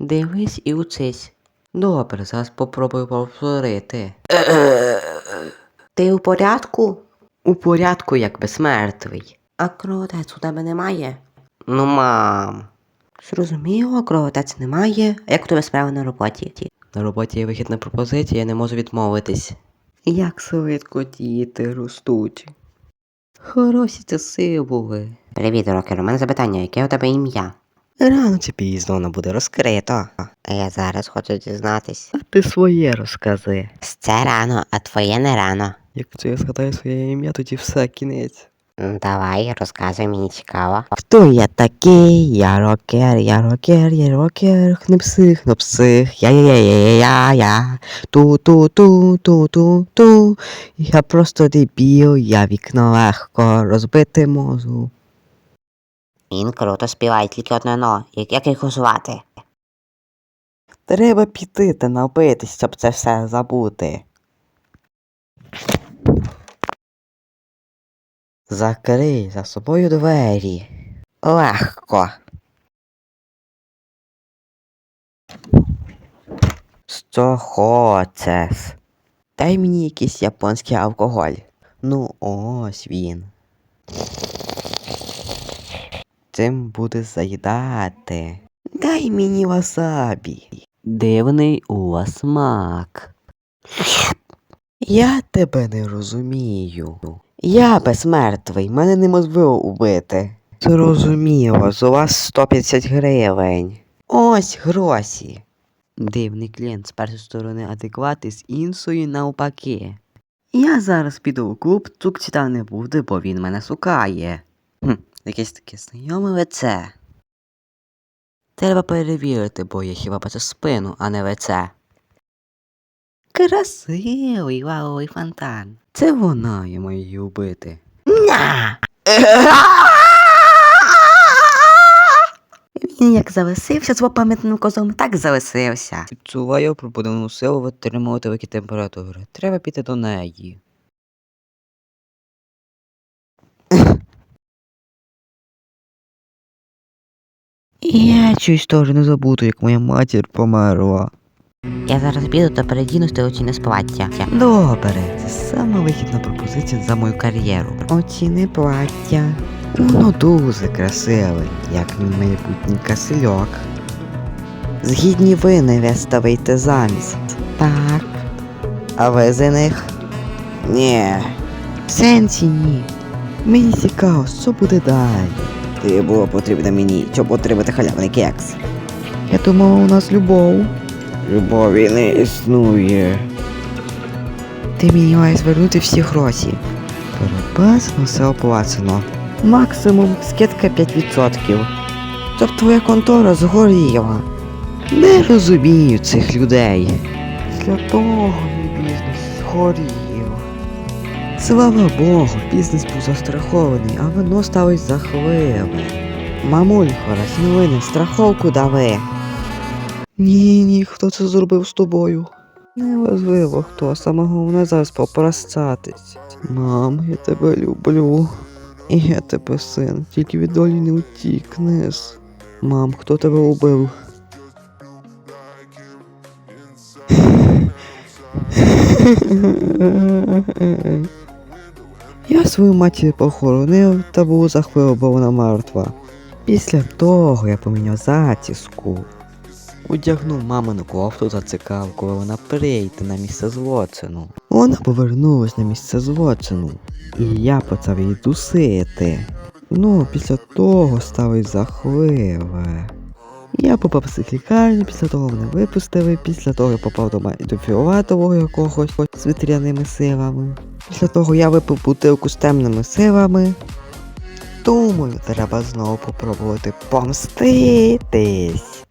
Дивись і учись. Добре, зараз попробую повторити. Ти у порядку? У порядку, як безсмертвий. А кровотець у тебе немає? Ну, мам. Зрозуміло, кровотець немає. А як у тебе справи на роботі? На роботі є вихідна пропозиція, я не можу відмовитись. Як швидко діти ростуть. Хороші часи були. Привіт, рокер, у мене запитання, яке у тебе ім'я? Рано чи пізно воно буде розкрито. А я зараз хочу дізнатись. А ти своє розкази. Це рано, а твоє не рано. Якщо я згадаю своє ім'я, тоді все кінець. Давай, розказуй, мені цікаво. Хто я такий? Я рокер, я рокер, я рокер, хнепсих, хнопсих, я я я я я я ту ту ту ту ту ту Я просто дебіл, я вікно легко розбити можу. Він круто співає тільки одне но. Як, його звати? Треба піти та напитись, щоб це все забути. Закрий за собою двері. Легко. Що хочеш? Дай мені якийсь японський алкоголь. Ну ось він. Цим буде заїдати. Дай мені васабі. Дивний у вас смак. Я тебе не розумію. Я безмертвий, мене неможливо убити. Зрозуміло, з вас 150 гривень. Ось гроші. Дивний клієнт з першої сторони адекватний, з іншої навпаки. Я зараз піду у клуб, цукчита не буде, бо він мене шукає. Якесь таке знайоме лице. Треба перевірити, бо я хіба бачу спину, а не лице. Красивий лавовий фонтан. Це вона, я маю її убити. На! Він як зависився з пам'ятним козом, так зависився. Відчуваю пробудовану силу витримувати вики температури. Треба піти до неї. Я чусь теж не забуду, як моя матір померла. Я зараз піду та передінусь та оціни плаття. Добре, це сама вихідна пропозиція за мою кар'єру. Оціни плаття. Воно дуже красиве, як мій майбутній касельок. Згідні ви невеста вийти замість. Так. А ви за них? Ні. В сенсі ні. Мені цікаво, що буде далі. Ти було потрібно мені, щоб отримати халявний кекс. Я думав, у нас любов. Любові не існує. Ти мені маєш звернути всі гроші. Перепасно все оплачено. Максимум скидка 5%. Щоб твоя контора згоріла. Не розумію цих людей. Для того мій бізнес згорів. Слава Богу, бізнес був застрахований, а воно сталося захливе. Мамулько, раз не винен, страховку дави. Ні, ні, хто це зробив з тобою? Неважливо хто, саме головне зараз попрощатись. Мам, я тебе люблю. І я тебе, син, тільки від долі не утікнеш. Мам, хто тебе убив? Я свою матір похоронив та був захворів, бо вона мертва. Після того я поміняв затіску. Удягнув мамину кофту зацікав, коли вона прийде на місце злочину. Вона повернулась на місце злочину, і я почав її дусити. Ну, після того сталося захливе. Я попав в психлікарню, після того мене випустили, після того я попав до фіолетового якогось з вітряними силами. Після того я випив бутилку з темними силами. Думаю, треба знову попробувати помститись.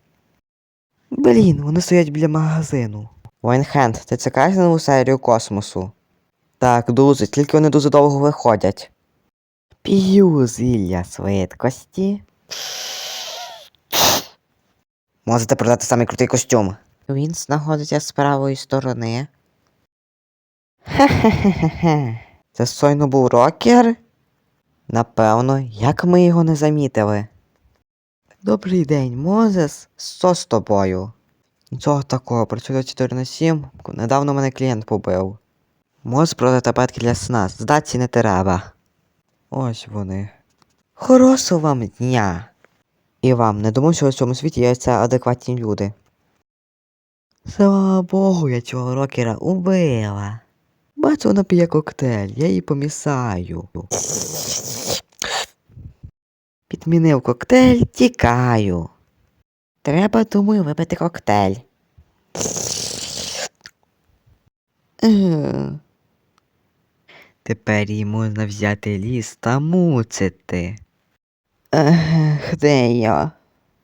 Блін, вони стоять біля магазину. Вайнхенд, ти чекаєш на нову серію космосу? Так, дуже, тільки вони дуже довго виходять. П'ю зілля швидкості. Можете продати самий крутий костюм. Він знаходиться з правої сторони. Хе-хе-хе-хе. Це сойно був рокер? Напевно, як ми його не замітили. Добрий день, Мозес. Що з тобою? Нічого такого, працюю 4 на 7. Недавно мене клієнт побив. Можеш продати таблетки для сна, здатці не треба. Ось вони. Хорошого вам дня. І вам, не думав, що в цьому світі є це адекватні люди. Слава Богу, я цього рокера убила. Бачу, вона п'є коктейль, я її помісаю. Підмінив коктейль, тікаю. Треба, думаю, випити коктейль. Тепер їй можна взяти ліс та мучити. Ех, де я?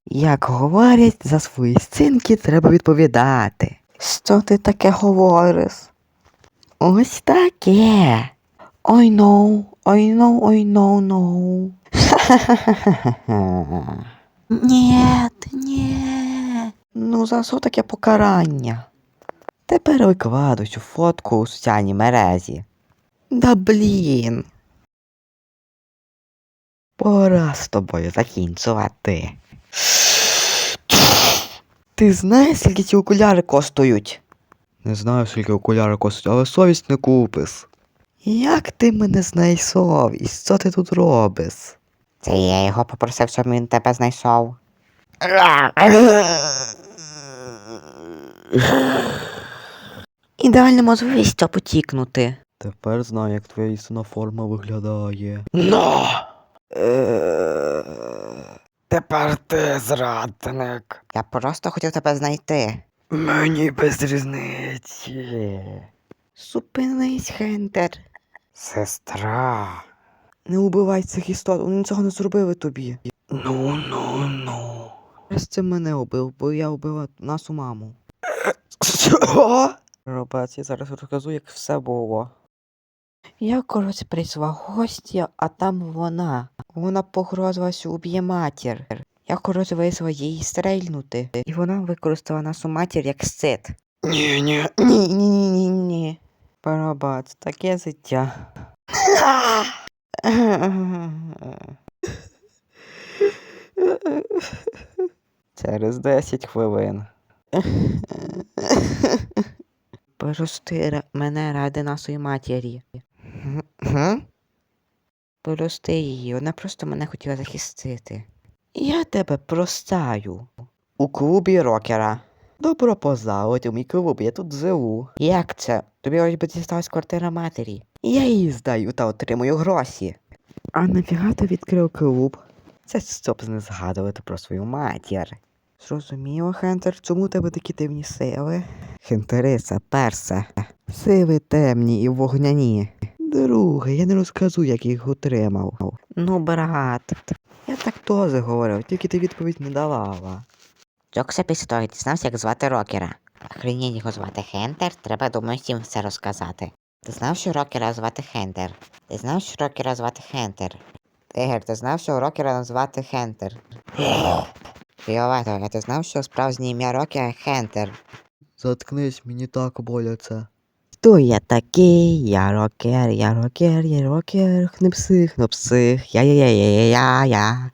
Як говорять, за свої сцінки треба відповідати. Що ти таке говориш? Ось таке. Ой no, ой no, ой no, no. Нєт, ні. Ну за що таке покарання? Тепер викладу цю фотку у соціальній мережі. Да блін. Пора з тобою закінчувати. Ти знаєш, скільки ці окуляри коштують? Не знаю, скільки окуляри коштують, але совість не купиш. Як ти мене знайшов? І що ти тут робиш? Це я його попросив, щоб він тебе знайшов. Ідеальна можливість щоб потікнути. Тепер знаю, як твоя істинна форма виглядає. Но! Тепер ти зрадник. Я просто хотів тебе знайти. Мені без різниці. Зупинись, Хентер. Сестра. Не убивай цих істот, вони нічого не зробили тобі. Ну, ну, ну. Раз це мене убив, бо я вбила нашу маму. Що? Робець, я зараз розкажу, як все було. Я, коротше, прийшла в гості, а там вона. Вона погрозила, що уб'є матір. Я, коротше, вирішила її стрельнути. І вона використала нашу матір як сцит. Ні, ні, ні, ні, ні, ні, ні. Пробач, таке життя. Через 10 хвилин. Прости мене ради нашої матері. Прости її, вона просто мене хотіла захистити. Я тебе простаю. У клубі рокера. Добро позаводь у мій клуб, я тут живу. Як це? Тобі ось би дісталась квартира матері. Я її здаю та отримую гроші. А нафіга ти відкрив клуб? Це щоб не згадувати про свою матір. Зрозуміло, Хентер, чому тебе такі дивні сили? Хентериса, перса. Сили темні і вогняні. Друге, я не розкажу, як їх отримав. Ну, брат. Так теж говорив, тільки ти відповідь не давала. Джокса після того дізнався, як звати рокера. Охренеть його звати Хентер, треба думаю всім все розказати. Ти знав, що рокера звати Хентер? Ти знав, що рокера звати Хентер? Тигер, ти знав, що рокера звати Хентер? Фіолетове, ти знав, що справжнє ім'я рокера Хентер? Заткнись, мені так боляться. Хто я такий? Я рокер, я рокер, я рокер, хнепсих, хнопсих, я-я-я-я-я-я.